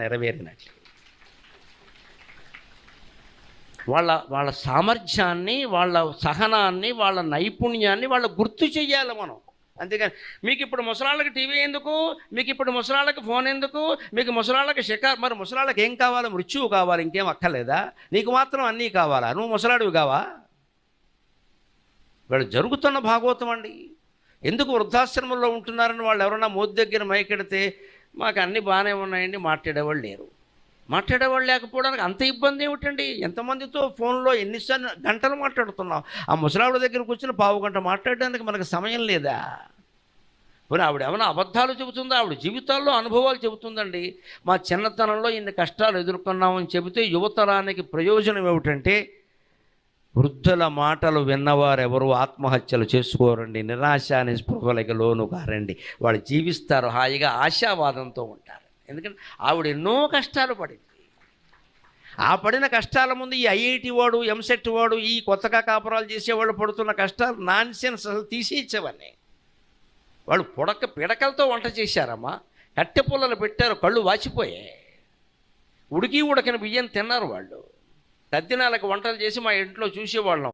నెరవేరినట్లు. వాళ్ళ వాళ్ళ సామర్థ్యాన్ని వాళ్ళ సహనాన్ని వాళ్ళ నైపుణ్యాన్ని వాళ్ళ గుర్తు చెయ్యాలి మనం. అంతేకాని మీకు ఇప్పుడు ముసలాళ్ళకి టీవీ ఎందుకు? మీకు ఇప్పుడు ముసలాళ్ళకి ఫోన్ ఎందుకు? మీకు ముసలాళ్ళకి షికార్ మరి ముసలాళ్ళకి ఏం కావాలి? మృత్యువు కావాలి ఇంకేం అక్కర్లేదా? నీకు మాత్రం అన్నీ కావాలా? నువ్వు ముసలాడివి కావా? వీళ్ళు జరుగుతున్న భాగవతం అండి. ఎందుకు వృద్ధాశ్రమంలో ఉంటున్నారని వాళ్ళు ఎవరైనా మోదీ దగ్గర మైకెడితే మాకు అన్నీ బాగానే ఉన్నాయండి మాట్లాడేవాళ్ళు లేరు. మాట్లాడేవాళ్ళు లేకపోవడానికి అంత ఇబ్బంది ఏమిటండి? ఎంతమందితో ఫోన్లో ఎన్నిసార్లు గంటలు మాట్లాడుతున్నాం? ఆ ముసలావిడ దగ్గరకు వచ్చిన పావు గంట మాట్లాడడానికి మనకు సమయం లేదా? పోనీ ఆవిడ ఏమైనా అబద్ధాలు చెబుతుందా? ఆవిడ జీవితాల్లో అనుభవాలు చెబుతుందండి. మా చిన్నతనంలో ఇన్ని కష్టాలు ఎదుర్కొన్నామని చెబితే యువతరానికి ప్రయోజనం ఏమిటంటే వృద్ధుల మాటలు విన్నవారు ఎవరు ఆత్మహత్యలు చేసుకోరండి నిరాశ నిస్పృహలకి లోను కారండి. వాళ్ళు జీవిస్తారు హాయిగా ఆశావాదంతో ఉంటారు. ఎందుకంటే ఆవిడ ఎన్నో కష్టాలు పడింది. ఆ పడిన కష్టాల ముందు ఈ ఐఐటి వాడు ఎంసెట్ వాడు ఈ కొత్తగా కాపురాలు చేసేవాళ్ళు పడుతున్న కష్టాలు నాన్సెన్స్ అసలు తీసేయించవని వాళ్ళు పుడక పిడకలతో వంట చేశారమ్మా. కట్టె పుల్లలు పెట్టారు కళ్ళు వాచిపోయాయి. ఉడికి ఉడకని బియ్యం తిన్నారు వాళ్ళు. తద్దినాలకు వంటలు చేసి మా ఇంట్లో చూసేవాళ్ళం.